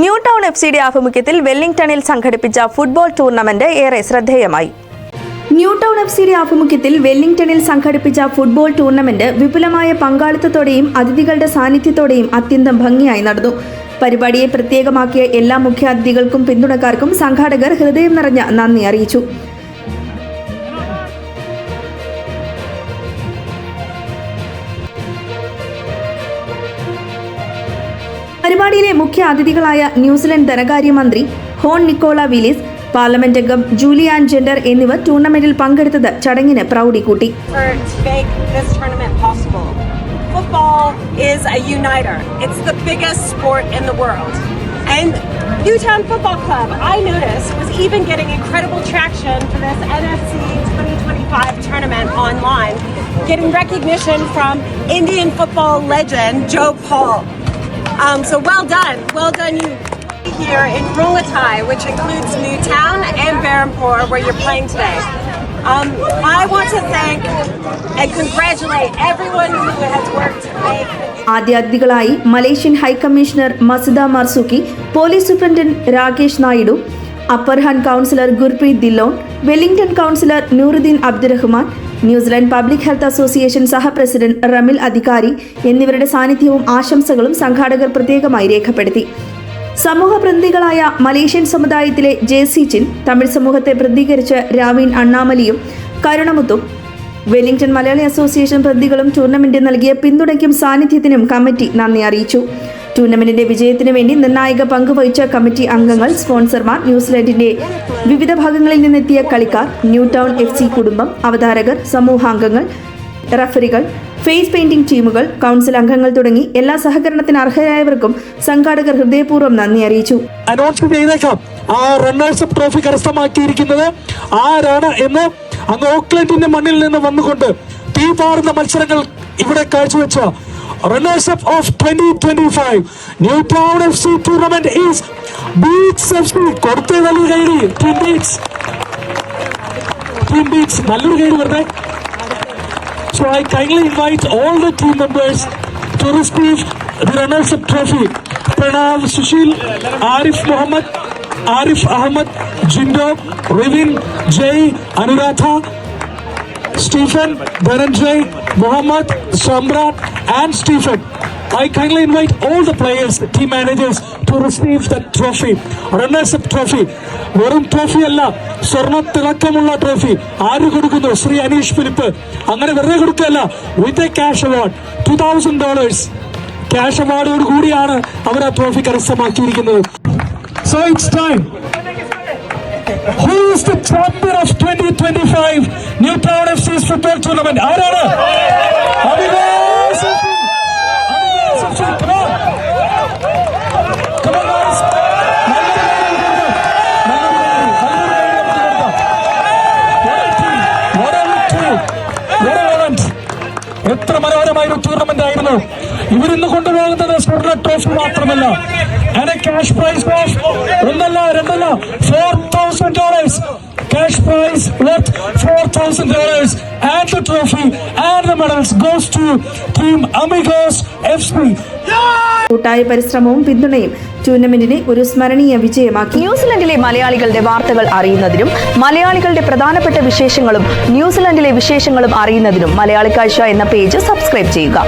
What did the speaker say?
New town F സിയുടെ ആഭിമുഖ്യത്തിൽ വെല്ലിംഗ്ടണിൽ സംഘടിപ്പിച്ച ഫുട്ബോൾ ടൂർണമെന്റ് ഏറെ ശ്രദ്ധേയമായി. ന്യൂ ടൗൺ എഫ് സിയുടെ ആഭിമുഖ്യത്തിൽ വെല്ലിംഗ്ടണിൽ സംഘടിപ്പിച്ച ഫുട്ബോൾ ടൂർണമെന്റ് വിപുലമായ പങ്കാളിത്തത്തോടെയും അതിഥികളുടെ സാന്നിധ്യത്തോടെയും അത്യന്തം ഭംഗിയായി നടന്നു. പരിപാടിയെ പ്രത്യേകമാക്കിയ എല്ലാ മുഖ്യാതിഥികൾക്കും പിന്തുണക്കാർക്കും സംഘാടകർ ഹൃദയം നിറഞ്ഞ നന്ദി അറിയിച്ചു. പരിപാടിയിലെ മുഖ്യ അതിഥികളായ ന്യൂസിലൻഡ് ധനകാര്യമന്ത്രി ഹോൺ നിക്കോള വിലിസ് പാർലമെന്റ് അംഗം ജൂലിയാൻ ജെൻഡർ എന്നിവർ ടൂർണമെന്റിൽ പങ്കെടുത്തത് ചടങ്ങിന് പ്രൗഢി കൂട്ടി. Football is a uniter. It's the biggest sport in the world. And Newtown Football Club, I noticed, was even getting incredible traction for this NFC 2025 tournament online, getting recognition from Indian football legend Joe Paul. Um, so well done, well done you here in Rulatai, which includes Newtown and Berhampur, where you're playing today. Um, I want to thank and congratulate everyone who has worked to make the ആദ്യാതിഥികളായി Malaysian high commissioner Masuda Marsuki police superintendent Rakesh Naidu Upper Hutt councillor Gurpreet Dhillon Wellington councillor Nooruddin Abdurahman New Zealand public health association സഹപ്രസിഡന്റ് Ramil Adhikari എന്നിവരുടെ സാന്നിധ്യവും ആശംസകളും സംഘാടകർ പ്രത്യേകമായി രേഖപ്പെടുത്തി. സമൂഹ പ്രതിനിധികളായ Malaysian സമുദായത്തിലെ J C Chin Tamil സമൂഹത്തെ പ്രതികരിച്ച് രാവീൻ അണ്ണാമലിയും കരുണമുത്തും വെല്ലിംഗ്ടൺ മലയാളി അസോസിയേഷൻ പ്രതിനിധികളും ടൂർണമെന്റിന് നൽകിയ പിന്തുണയ്ക്കും സാന്നിധ്യത്തിനും കമ്മിറ്റി നന്ദി അറിയിച്ചു. ടൂർണമെന്റിന്റെ വിജയത്തിനു വേണ്ടി നിർണായക പങ്ക് വഹിച്ച കമ്മിറ്റി അംഗങ്ങൾ സ്പോൺസർമാർ ന്യൂസിലൻഡിന്റെ വിവിധ ഭാഗങ്ങളിൽ നിന്നെത്തിയ കളിക്കാർ ന്യൂ ടൗൺ എഫ് സി കുടുംബം അവതാരകർ സമൂഹാംഗങ്ങൾ റഫറികൾ ഫേസ് പെയിന്റിംഗ് ടീമുകൾ കൗൺസിൽ അംഗങ്ങൾ തുടങ്ങി എല്ലാ സഹകരണത്തിന് അർഹരായവർക്കും സംഘാടകർ ഹൃദയപൂർവം നന്ദി അറിയിച്ചു. ആ റണ്ണേഴ്സ് ട്രോഫി കരസ്ഥമാക്കിയിരിക്കുന്നത് ആരാണ് എന്ന് അങ്ങ് ഓക്ലൻഡിന്റെ മണ്ണിൽ നിന്ന് വന്നുകൊണ്ട് തീപാറുന്ന മത്സരങ്ങൾ ഇവിടെ കാഴ്ചവെച്ച. Runners up of twenty twenty five New Town F C tournament is Beats F C കൊടുത്തേ വലിയ കൈഡി ടീം ബീറ്റ്സ് ടീം ബീറ്റ്സ് നല്ലൊരു കൈഡി വെറുതെ So I kindly invite all the team members to receive the runners-up trophy. Pranav, Sushil, Arif Mohammed, Arif Ahmed, Jindo, Rivin, Jay, Anuratha, Stephen, Dhananjay Muhammad Samrat and Stephen I kindly invite all the players, team managers to receive the trophy, runners-up trophy. വെറും trophy അല്ല സ്വർണ തിളക്കമുള്ള trophy ആര് കൊടുക്കുന്നു? ശ്രീ അനീഷ് ഫിലിപ്പ്. അങ്ങനെ വെറുതെ കൊടുക്കുകയല്ല. With a cash award two thousand dollars cash അവാർഡോട് കൂടിയാണ് അവർ ആ trophy കരസ്ഥമാക്കിയിരിക്കുന്നത്. So it's time Who is the champion of 2025 New Town FC's football tournament? ആരാണ് Abhilash FC. Abhilash FC. Come on. Come on, guys. നല്ലൊരു കൈ കൊടുക്കാം. നല്ലൊരു കൈ. നല്ലൊരു കൈ നമുക്ക് കൊടുക്കാം. What a team. What a victory. What a event. എത്ര മനോഹരമായ ഒരു ടൂർണമെന്റ് ആയിരുന്നു ഇവരിന്ന് കൊണ്ടുപോകുന്നത് സ്വർണ ട്രോഫി മാത്രമല്ല ആൻഡ് ക്യാഷ് പ്രൈസ് ഓഫ് ഒന്നല്ല രണ്ടല്ല four cash prize worth four thousand dollars. And the trophy and the medals goes to team Amigos F C കൂട്ടായ പരിശ്രമവും പിന്തുണയും ടൂർണമെന്റിനെ ഒരു സ്മരണീയ വിജയമാക്കി. ന്യൂസിലൻഡിലെ മലയാളികളുടെ വാർത്തകൾ അറിയുന്നതിനും മലയാളികളുടെ പ്രധാനപ്പെട്ട വിശേഷങ്ങളും ന്യൂസിലൻഡിലെ വിശേഷങ്ങളും അറിയുന്നതിനും മലയാളി കാഴ്ച എന്ന പേജ് സബ്സ്ക്രൈബ് ചെയ്യുക.